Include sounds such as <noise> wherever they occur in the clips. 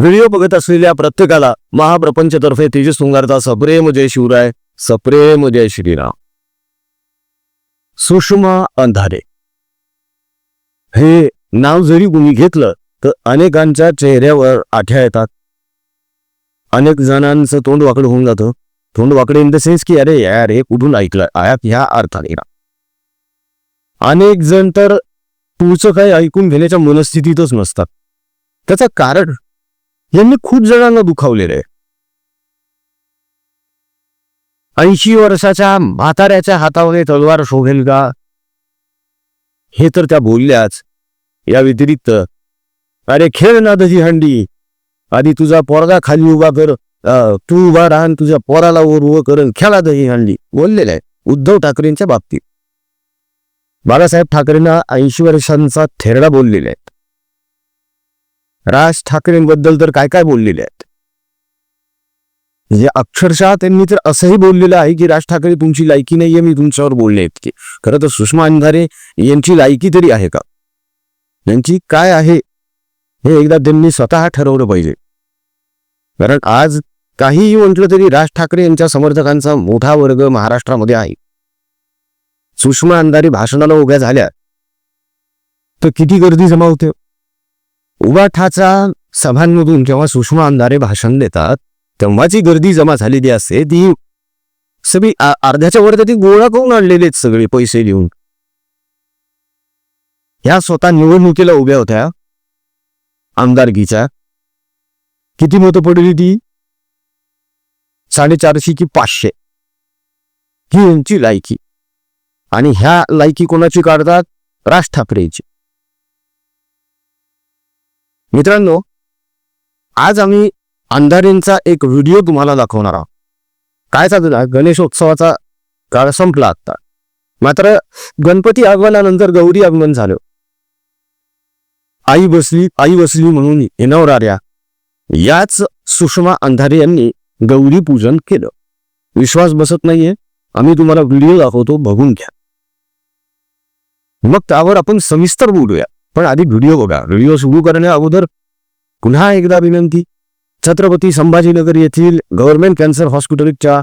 Video बघत असलेल्या प्रत्येकाला महाप्रपंचतर्फे तेजस तुंगारचा सप्रेम जय शिवराय सप्रेम जय श्रीराम. सुषमा अंधारे. हे नाव जरी कुणी घेतलं तर अनेकांच्या चेहऱ्यावर आठ्या येतात. अनेक जणांचं तोंड वाकडं होऊन जातं. तोंड वाकडे इन द सेन्स की अरे यार हे कुठून ऐकलं? आयात ह्या अर्थाने ना. अनेक जण तर पुढचं काही ऐकून घेण्याच्या मनस्थितीतच नसतात. त्याचं कारण यांनी खूप जणांना दुखावलेलं आहे. ऐंशी वर्षाच्या म्हाताऱ्याच्या हातामध्ये तलवार शोभेल का? हे तर त्या बोलल्याच. या व्यतिरिक्त अरे खेळ ना दही हंडी. आधी तुझा पोरगा खाली उभा कर. तू उभा राहा तुझ्या पोराला वर उभं करन खेळा दही हंडी. बोललेलं आहे उद्धव ठाकरेंच्या बाबतीत. बाळासाहेब ठाकरेंना ऐंशी वर्षांचा थेरडा बोललेला आहेत राज ठाकरेंबद्दल तर काय काय बोललेले आहेत? म्हणजे अक्षरशः त्यांनी तर असंही बोललेलं आहे की राज ठाकरे तुमची लायकी नाहीये मी तुमच्यावर बोलणे इतकी. खरं तर सुषमा अंधारे यांची लायकी तरी आहे का? यांची काय आहे? हे एकदा त्यांनी स्वतः ठरवलं पाहिजे. कारण आज काहीही म्हटलं तरी राज ठाकरे यांच्या समर्थकांचा मोठा वर्ग महाराष्ट्रामध्ये आहे. सुषमा अंधारे भाषणाला उभ्या झाल्या. तर किती गर्दी जमा होते? उभाठाचा सभांमधून जेव्हा सुषमा अंधारे भाषण देतात तेव्हाची गर्दी जमा झालेली असते. ती सगळी अर्ध्याच्या वर ती गोळा करून आणलेले आहेत सगळे पैसे देऊन ह्या स्वतः निवडणुकीला उभ्या होत्या. आमदारकीच्या. किती मतं पडली ती? साडेचारशे की पाचशे. ही यांची लायकी. आणि ह्या लायकी कोणाची काढतात? राज ठाकरेची. मित्रांनो आज आम्ही अंधारेंचा एक व्हिडिओ तुम्हाला दाखवणार आहोत. काय चालू गणेशोत्सवाचा काळ संपला आता मात्र गणपती आगमनानंतर गौरी आगमन झालं. आई बसली आई बसली म्हणून येणाऱ्या याच सुषमा अंधारे यांनी गौरी पूजन केलं. विश्वास बसत नाहीये. आम्ही तुम्हाला व्हिडिओ दाखवतो बघून घ्या. मग त्यावर आपण सविस्तर बोलूया. पण आधी व्हिडिओ बघा. व्हिडिओ सुरू करण्या अगोदर पुन्हा एकदा विनंती. छत्रपती संभाजीनगर येथील गव्हर्नमेंट कॅन्सर हॉस्पिटलच्या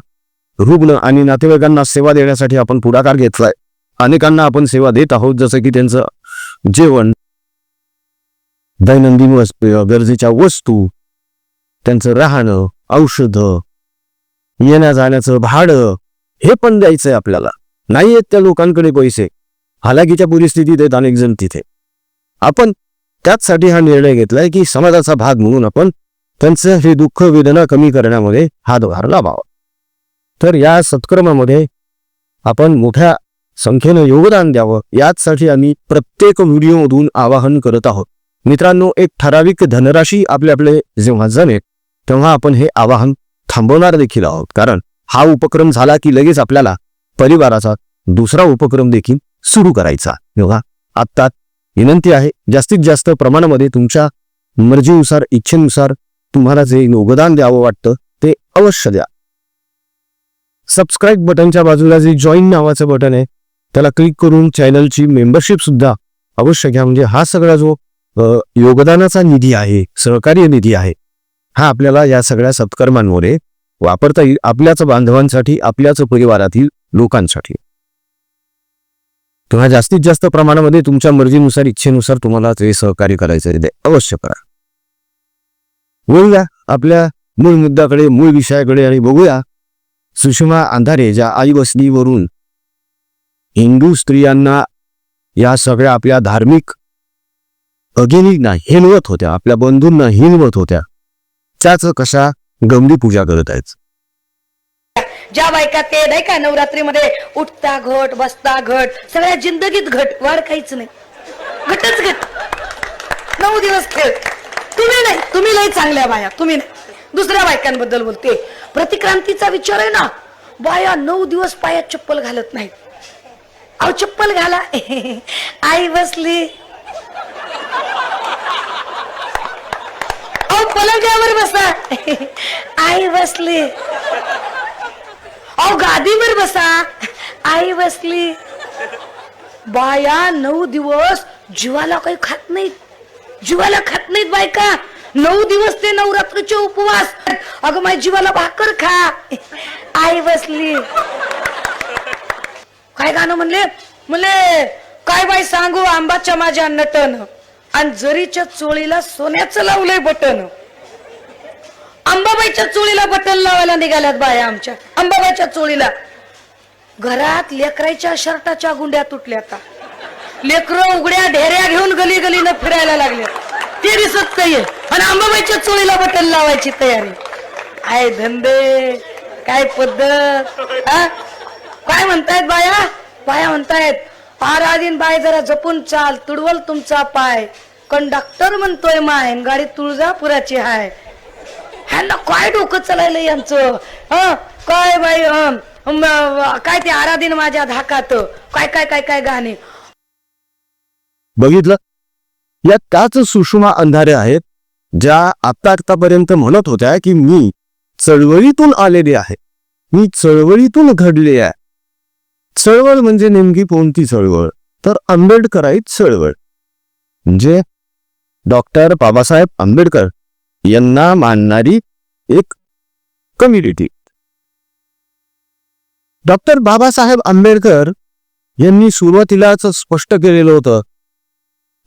रुग्ण आणि नातेवाईकांना सेवा देण्यासाठी आपण पुढाकार घेतलाय. अनेकांना आपण सेवा देत आहोत जसं की त्यांचं जेवण. दैनंदिन वस्तू गरजेच्या वस्तू. त्यांचं राहणं औषधं. येण्या जाण्याचं भाडं. हे पण द्यायचंय आपल्याला. नाही आहेत त्या लोकांकडे पैसे. हालाकीच्या परिस्थितीत आहेत अनेक जण तिथे. आपण त्याचसाठी हा निर्णय घेतलाय की समाजाचा भाग म्हणून आपण त्यांचं हे दुःख वेदना कमी करण्यामध्ये हातभार लावावा तर या सत्कर्मामध्ये आपण मोठ्या संख्येनं योगदान द्यावं याचसाठी आम्ही प्रत्येक व्हिडिओमधून आवाहन करत आहोत. मित्रांनो एक ठराविक धनराशी आपले आपले जेव्हा जमेल तेव्हा आपण हे आवाहन थांबवणार देखील आहोत. कारण हा उपक्रम झाला की लगेच आपल्याला परिवाराचा दुसरा उपक्रम देखील सुरू करायचा तेव्हा आत्ता विनंती आहे जास्तीत जास्त प्रमाणामध्ये तुमच्या मर्जीनुसार इच्छेनुसार तुम्हाला जे योगदान द्यावं वाटतं ते अवश्य द्या. सबस्क्राईब बटनच्या बाजूला जे जॉईन नावाचं बटन आहे त्याला क्लिक करून चॅनलची मेंबरशिप सुद्धा अवश्य घ्या. म्हणजे हा सगळा जो योगदानाचा निधी आहे सहकार्य निधी आहे हा आपल्याला या सगळ्या सत्कर्मांमध्ये वापरता येईल आपल्याच बांधवांसाठी आपल्याच परिवारातील लोकांसाठी. किंवा जास्तीत जास्त प्रमाणामध्ये तुमच्या मर्जीनुसार इच्छेनुसार तुम्हाला ते सहकार्य करायचं ते अवश्य करा. बोलूया आपल्या मूळ मुद्द्याकडे मूळ विषयाकडे आणि बघूया सुषमा अंधारे ज्या आई वसनीवरून हिंदू स्त्रियांना या सगळ्या आपल्या धार्मिक अगिनींना हिनवत होत्या आपल्या बंधूंना हिनवत होत्या त्याच कशा गमली पूजा करत आहेत? ज्या बायका ते नाही का नवरात्रीमध्ये उठता घट बसता घट सगळ्या जिंदगीत घट वाढ काहीच नाही. घटच घट. नऊ दिवस खेळ. तुम्ही नाही तुम्ही लई चांगल्या बाया तुम्ही नाही. दुसऱ्या बायकांबद्दल बोलते. प्रतिक्रांतीचा विचार आहे ना बाया नऊ दिवस पायात चप्पल घालत नाही अहो चप्पल घाला. <laughs> आई बसली. अहो पलंगावर बसा. <laughs> आई बसली. अहो गादीवर बसा. आई बसली. बाया नऊ दिवस जीवाला काही खात नाहीत. जीवाला खात नाहीत बायका. नऊ दिवस ते नवरात्रीचे उपवास. अगं माझ्या जीवाला भाकर खा. आई बसली. काय गाणं म्हणले? म्हणले काय बाई सांगू आंबाच्या माझ्या नटन. आणि जरीच्या चोळीला सोन्याचं लावलंय बटन. अंबाबाईच्या चोळीला बटन लावायला निघाल्यात बाया आमच्या. अंबाबाईच्या चोळीला. घरात लेकरायच्या शर्टाच्या गुंड्या तुटल्या आता लेकरं उघड्या ढेऱ्या घेऊन गली गलीनं फिरायला लागले ते दिसत नाहीये. आणि अंबाबाईच्या चोळीला बटन लावायची तयारी. आहे धंदे? काय पद्धत? हा? काय म्हणतायत बाया? बाया म्हणतायत आराधीन बाय जरा जपून चाल. तुडवल तुमचा पाय. कंडक्टर म्हणतोय माय. आणि गाडी तुळजापुराची हाय. ह्यांना काय डोकं चालायलं यांचं? काय बाई काय ते आराधीन माझ्या धाकात? काय काय काय काय गाणे? बघितलं? या त्याच सुषमा अंधारे आहेत ज्या आता आतापर्यंत म्हणत होत्या की मी चळवळीतून आलेले आहे. मी चळवळीतून घडले आहे. चळवळ म्हणजे नेमकी कोणती चळवळ? तर आंबेडकराई चळवळ. म्हणजे डॉक्टर बाबासाहेब आंबेडकर यांना मानणारी एक कम्युनिटी डॉक्टर बाबासाहेब आंबेडकर यांनी सुरुवातीलाच स्पष्ट केलेलं होतं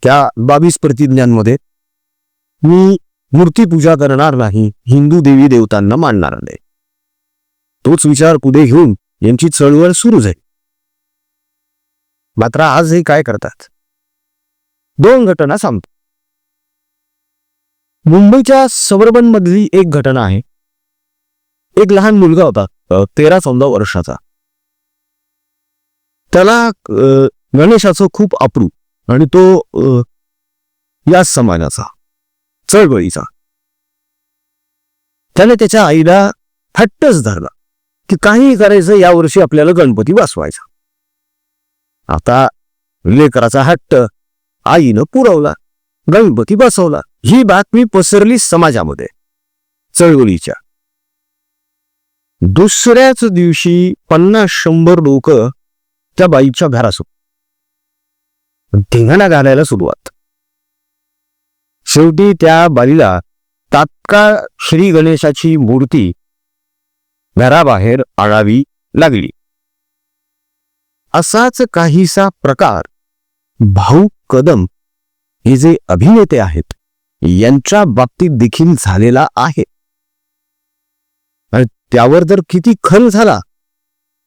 त्या बावीस प्रतिज्ञांमध्ये मी मूर्तीपूजा करणार नाही हिंदू देवी देवतांना मानणार नाही. तोच विचार पुढे घेऊन यांची चळवळ सुरू झाली. मात्र आज हे काय करतात? दोन घटना सांगतो मुंबईच्या सबर्बन मधली एक घटना आहे. एक लहान मुलगा होता तेरा चौदा वर्षाचा. त्याला गणेशाचं खूप अप्रूप आणि तो या याच समाजाचा चळवळीचा. त्याने त्याच्या आईला हट्टच धरला की काही करायचं यावर्षी आपल्याला गणपती बसवायचा. आता लेकराचा हट्ट आईनं पुरवला. गणपती बसवला. ही बातमी पसरली समाजामध्ये. चळवळीच्या. दुसऱ्याच दिवशी पन्नास शंभर लोक त्या बाईच्या घरासमोर धिंगाणा घालायला सुरुवात. शेवटी त्या बाईला तात्काळ श्री गणेशाची मूर्ती घराबाहेर आणावी लागली. असाच काहीसा प्रकार भाऊ कदम हे जे अभिनेते आहेत यांच्या बाबतीत देखील झालेला आहे. आणि त्यावर तर किती खल झाला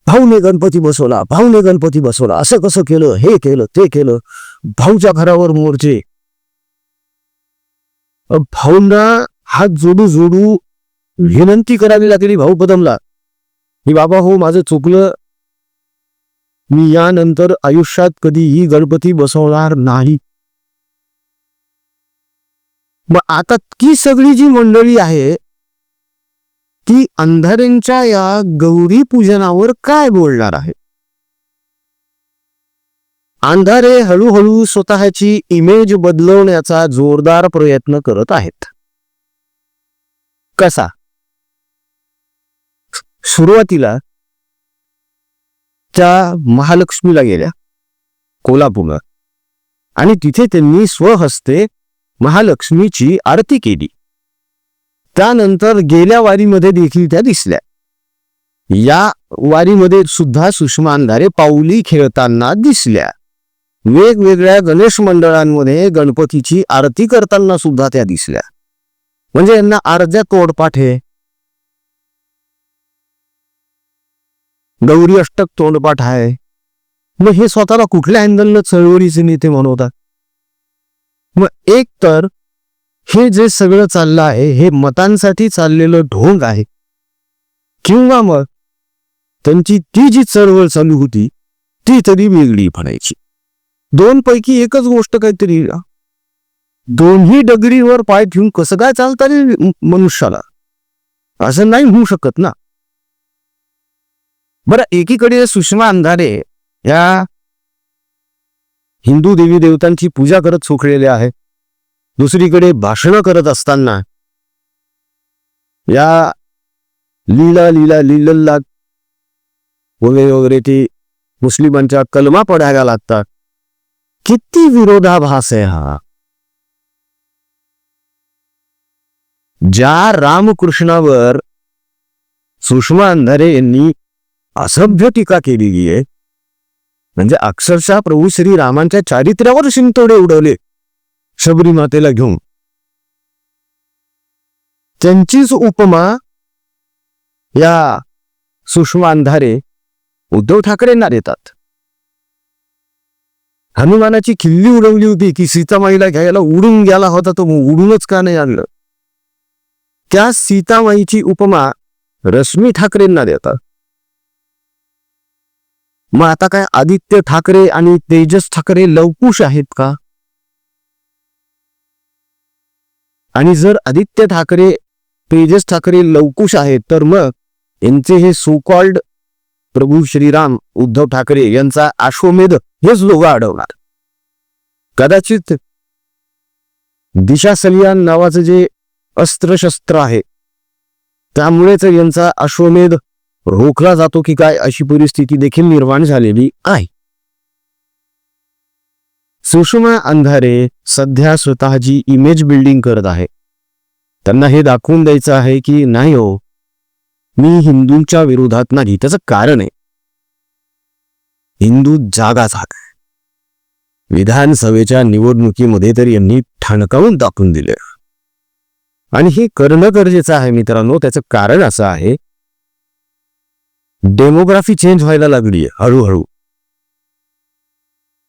भाऊने गणपती बसवला भाऊने गणपती बसवला असं कसं केलं हे केलं ते केलं भाऊच्या घरावर मोर्चे. भाऊंना हात जोडू जोडू विनंती करावी लागली भाऊ कदमला की बाबा हो माझं चुकलं. मी यानंतर आयुष्यात कधीही गणपती बसवणार नाही. मग आता ती सगळी जी मंडळी आहे ती अंधारेंच्या या गौरी पूजनावर काय बोलणार आहे? अंधारे हळूहळू स्वतःची इमेज बदलवण्याचा जोरदार प्रयत्न करत आहेत. कसा? सुरुवातीला त्या महालक्ष्मीला गेल्या कोल्हापूरला. आणि तिथे त्यांनी स्वहस्ते महालक्ष्मीची आरती केली. त्यानंतर गेल्या वारीमध्ये देखील त्या दिसल्या. या वारीमध्ये सुद्धा सुषमा अंधारे पाऊली खेळताना दिसल्या. वेगवेगळ्या गणेश मंडळांमध्ये गणपतीची आरती करताना सुद्धा त्या दिसल्या. म्हणजे यांना अर्ध्या तोडपाठ आहे गौरी अष्टक तोंडपाठ आहे. मग हे स्वतःला कुठल्या अँगलनं चळवळीचे नेते म्हणवतात? मग एक तर हे जे सगळं चाललं आहे हे मतांसाठी चाललेलं ढोंग आहे. किंवा मग त्यांची ती जी चळवळ चालू होती ती तरी वेगळी म्हणायची. दोन पैकी एकच गोष्ट काहीतरी दोन्ही डगरीवर पाय ठेवून कसं काय चालतं रे मनुष्याला? असं नाही होऊ शकत ना. बरं एकीकडे सुषमा अंधारे या हिंदू देवी देवतांची पूजा करत सोखलेले आहे. दुसरीकडे भाषणं करत असताना या लीला लीला लिलल्ला वगैरे वगैरे ते मुस्लिमांच्या कलमा पडायला लागतात. किती विरोधाभास आहे हा. ज्या रामकृष्णावर सुषमा अंधारे यांनी असभ्य टीका केलेली आहे म्हणजे अक्षरशः प्रभू श्री रामांच्या चारित्र्यावर शिंतोडे उडवले. शबरी मातेला घेऊन. त्यांचीच उपमा या सुषमा अंधारे उद्धव ठाकरेंना देतात. हनुमानाची किल्ली उडवली होती की सीतामाईला घ्यायला उडून गेला होता तो उडूनच का नाही आणलं? त्या सीतामाईची उपमा रश्मी ठाकरेंना देतात. मग आता काय आदित्य ठाकरे आणि तेजस ठाकरे लवकुश आहेत का? आणि जर आदित्य ठाकरे तेजस ठाकरे लवकुश आहेत तर मग यांचे हे सो कॉल्ड प्रभू श्रीराम उद्धव ठाकरे यांचा अश्वमेध हेच लोक अडवणार. कदाचित दिशा सलियान नावाचं जे अस्त्रशस्त्र आहे त्यामुळेच यांचा अश्वमेध रोखला जातो की काय अशी परिस्थिती देखील निर्माण झालेली आहे. सुषमा अंधारे सध्या स्वतःची इमेज बिल्डिंग करत आहे. त्यांना हे दाखवून द्यायचं आहे की नाही हो मी हिंदूंच्या विरोधात नाही त्याचं कारण आहे. हिंदू जागा झाक विधानसभेच्या निवडणुकीमध्ये तर यांनी ठणकावून दाखवून दिले. आणि हे करणं गरजेचं आहे मित्रांनो त्याचं कारण असं आहे डेमोग्राफी चेंज व्हायला लागली आहे हळूहळू.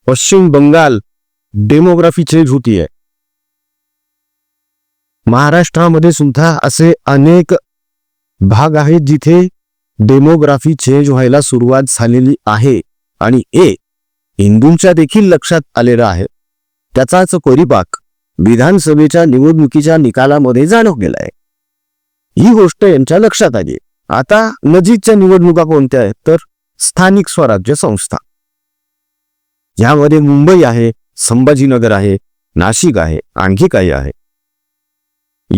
पश्चिम बंगाल डेमोग्राफी चेंज होतीये महाराष्ट्रामध्ये सुद्धा असे अनेक भाग आहेत जिथे डेमोग्राफी चेंज व्हायला सुरुवात झालेली आहे आणि हे हिंदूंच्या देखील लक्षात आलेलं आहे. त्याचाच परिपाक विधानसभेच्या निवडणुकीच्या निकालामध्ये जाणव आहे. ही गोष्ट यांच्या लक्षात आली आता नजीकच्या निवडणुका कोणत्या आहेत? तर स्थानिक स्वराज्य संस्था. यामध्ये मुंबई आहे संभाजीनगर आहे नाशिक आहे आणखी काही आहे.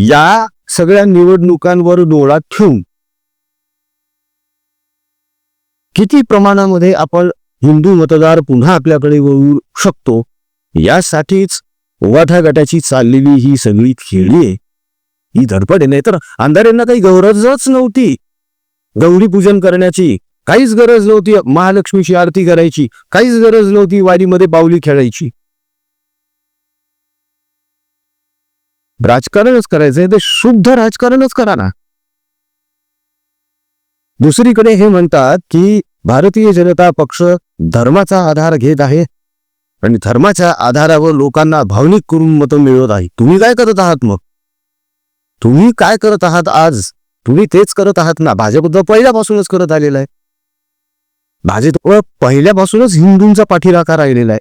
या सगळ्या निवडणुकांवर डोळा ठेवून किती प्रमाणामध्ये आपण हिंदू मतदार पुन्हा आपल्याकडे वळू शकतो यासाठीच वाठा गटाची चाललेली ही सगळी खेळी आहे. ही धडपड आहे. नाही तर अंधारेंना काही गरजच नव्हती. गौरी पूजन करण्याची काहीच गरज नव्हती महालक्ष्मीची आरती करायची काहीच गरज नव्हती वारीमध्ये बावली खेळायची. राजकारणच करायचंय ते शुद्ध राजकारणच करा ना. दुसरीकडे हे म्हणतात की भारतीय जनता पक्ष धर्माचा आधार घेत आहे आणि धर्माच्या आधारावर लोकांना भावनिक करून मतं मिळवत आहे. तुम्ही काय करत आहात मग? तुम्ही काय करत आहात आज? तुम्ही तेच करत आहात ना. भाजप पहिल्यापासूनच करत आलेला आहे. भाजप पहिल्यापासूनच हिंदूंचा पाठीराखा राहिलेला आहे.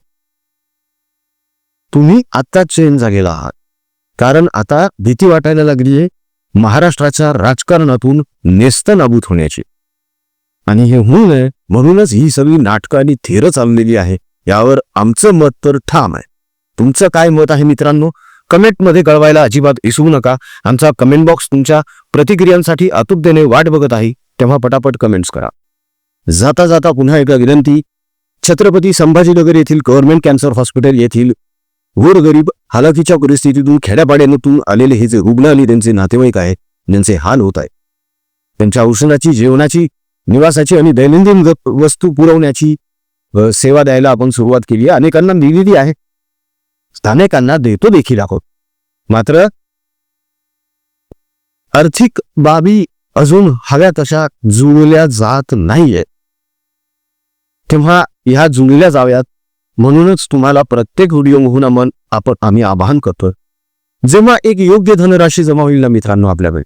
तुम्ही आता चेंज झालेला आहात. कारण आता भीती वाटायला लागली आहे महाराष्ट्राच्या राजकारणातून नेस्त नाबूत होण्याची. आणि हे होऊ नये म्हणूनच ही सगळी नाटकं आणि थेरं चाललेली आहे. यावर आमचं मत तर ठाम आहे. तुमचं काय मत आहे मित्रांनो? कमेंटमध्ये कळवायला अजिबात विसरू नका. आमचा कमेंट बॉक्स तुमच्या प्रतिक्रियांसाठी अतुपतेने वाट बघत आहे. तेव्हा पटापट कमेंट्स करा. जाता जाता पुन्हा एकदा विनंती छत्रपती संभाजीनगर येथील गव्हर्नमेंट कॅन्सर हॉस्पिटल येथील गोरगरीब हालाकीच्या परिस्थितीतून खेड्यापाड्यातून आलेले हे जे रुग्ण आणि त्यांचे नातेवाईक आहेत ज्यांचे हाल होत आहे. त्यांच्या औषधाची जेवणाची निवासाची आणि दैनंदिन वस्तू पुरवण्याची सेवा द्यायला आपण सुरुवात केली आहे. अनेकांना दिलेली आहे. स्थानिकांना देतो देखील आहोत. मात्र आर्थिक बाबी अजून हव्या तशा जुळल्या जात नाहीये. तेव्हा ह्या जुळल्या जाव्यात म्हणूनच तुम्हाला प्रत्येक व्हिडिओ मन आपण आम्ही आवाहन करतोय. जेव्हा एक योग्य धनराशी जमा होईल ना मित्रांनो आपल्याकडे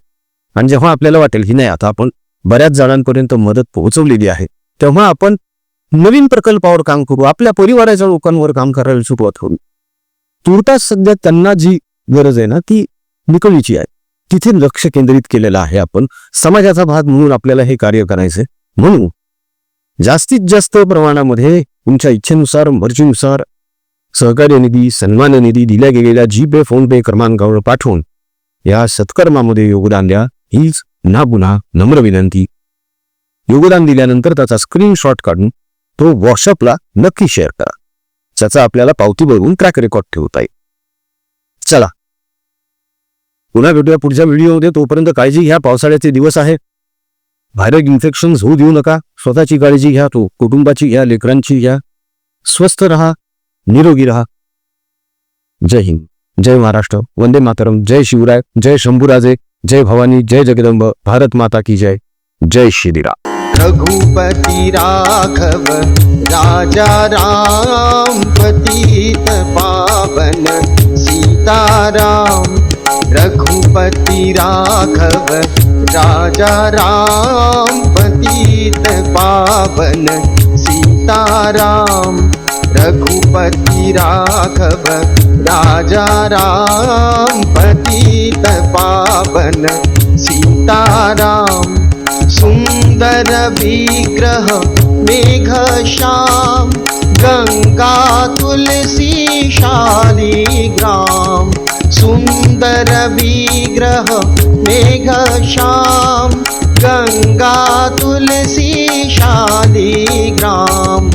आणि जेव्हा आपल्याला वाटेल की नाही आता आपण बऱ्याच जणांपर्यंत मदत पोहोचवलेली आहे. तेव्हा आपण नवीन प्रकल्पावर काम करू आपल्या परिवाराच्या लोकांवर काम करायला सुरुवात होईल तुर्तास सध्या त्यांना जी गरज आहे ना ती निकळीची आहे. तिथे लक्ष केंद्रित केलेलं आहे आपण. समाजाचा भाग म्हणून आपल्याला हे कार्य करायचंय. म्हणून जास्तीत जास्त प्रमाणामध्ये तुमच्या इच्छेनुसार मर्जीनुसार सहकार्य निधी सन्मान निधी दिल्या गेलेल्या जी पे फोन पे क्रमांकावर पाठवून या सत्कर्मामध्ये योगदान द्या. हीच ना पुन्हा नम्र विनंती. योगदान दिल्यानंतर त्याचा स्क्रीनशॉट काढून तो व्हॉट्सअपला नक्की शेअर करा. ज्याचा आपल्याला पावती बघून ट्रॅक रेकॉर्ड ठेवता येईल. चला. पुन्हा भेटूया पुढच्या व्हिडिओमध्ये. तोपर्यंत काळजी घ्या. पावसाळ्याचे दिवस आहे. व्हायरल इन्फेक्शन होऊ देऊ नका. स्वतःची काळजी घ्या. तो कुटुंबाची घ्या. लेकरांची घ्या. स्वस्थ रहा. निरोगी रहा. जय हिंद. जय महाराष्ट्र. वंदे मातरम. जय शिवराय. जय शंभूराजे. जय भवानी. जय जगदंब. भारत माता की जय. जय श्रीराम रघुपति राघव राजा राम पतित पावन सीताराम रघुपति राघव राजा राम पतित पावन सीताराम रघुपति राघव राजा राम पतित पावन सीताराम सुन्दर विग्रह मेघ श्याम गङ्गा तुलसी शालिग्राम सुन्दर विग्रह मेघ श्याम गङ्गा तुलसी शालिग्राम